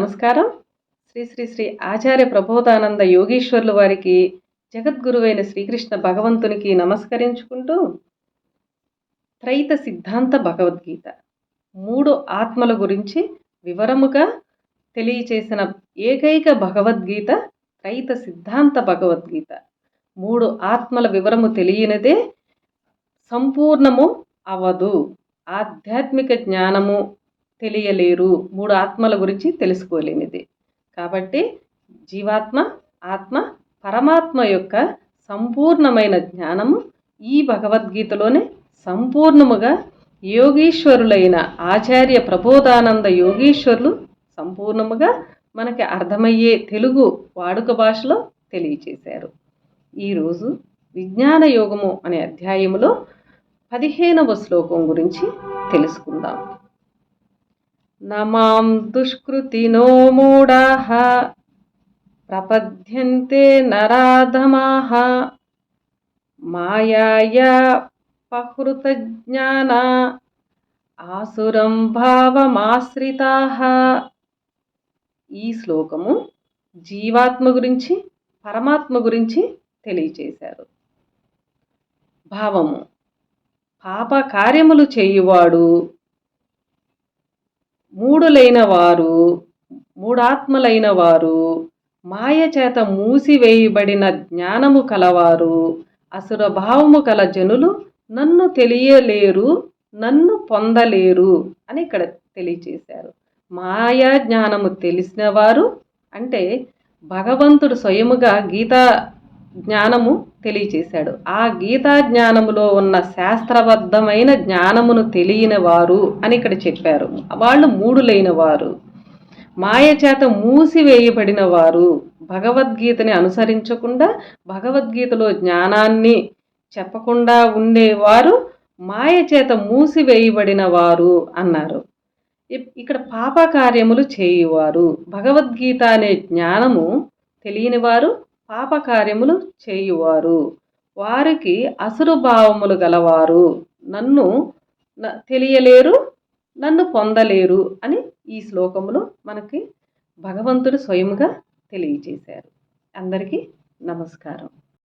నమస్కారం. శ్రీ శ్రీ శ్రీ ఆచార్య ప్రబోధానంద యోగీశ్వర్లు వారికి జగద్గురువైన శ్రీకృష్ణ భగవంతునికి నమస్కరించుకుంటూ త్రైత సిద్ధాంత భగవద్గీత. మూడు ఆత్మల గురించి వివరముగా తెలియచేసిన ఏకైక భగవద్గీత త్రైత సిద్ధాంత భగవద్గీత. మూడు ఆత్మల వివరము తెలియనిదే సంపూర్ణము అవదు. ఆధ్యాత్మిక జ్ఞానము తెలియలేరు. మూడు ఆత్మల గురించి తెలుసుకోలేనిది కాబట్టి జీవాత్మ ఆత్మ పరమాత్మ యొక్క సంపూర్ణమైన జ్ఞానము ఈ భగవద్గీతలోనే సంపూర్ణముగా యోగీశ్వరులైన ఆచార్య ప్రబోధానంద యోగీశ్వరులు సంపూర్ణముగా మనకి అర్థమయ్యే తెలుగు వాడుక భాషలో తెలియచేశారు. ఈరోజు విజ్ఞాన యోగము అనే అధ్యాయములో పదిహేనవ శ్లోకం గురించి తెలుసుకుందాం. నమాం దుష్కృతినో మూఢాః ప్రపద్యంతే నరాధమాః మాయాయా పహృతజ్ఞాన ఆసురం భావమాశ్రితాః ఈ శ్లోకము జీవాత్మ గురించి పరమాత్మ గురించి తెలియచేశారు. భావము పాప కార్యములు చేయువాడు మూడులైన వారు మూడాత్మలైన వారు మాయ చేత మూసివేయబడిన జ్ఞానము కలవారు అసుర భావము కల జనులు నన్ను తెలియలేరు నన్ను పొందలేరు అని ఇక్కడ తెలియచేశారు. మాయా జ్ఞానము తెలిసినవారు అంటే భగవంతుడు స్వయముగా గీతా జ్ఞానము తెలియచేశాడు. ఆ గీతా జ్ఞానములో ఉన్న శాస్త్రబద్ధమైన జ్ఞానమును తెలియని వారు అని ఇక్కడ చెప్పారు. వాళ్ళు మూడులైన వారు మాయ చేత మూసివేయబడిన వారు భగవద్గీతని అనుసరించకుండా భగవద్గీతలో జ్ఞానాన్ని చెప్పకుండా ఉండేవారు మాయ చేత మూసివేయబడిన వారు అన్నారు ఇక్కడ పాపకార్యములు చేయువారు. భగవద్గీత అనే జ్ఞానము తెలియని వారు పాపకార్యములు చేయువారు. వారికి అసురు భావములు గలవారు. నన్ను తెలియలేరు నన్ను పొందలేరు అని ఈ శ్లోకములో మనకి భగవంతుడు స్వయంగా తెలియచేశారు. అందరికీ నమస్కారం.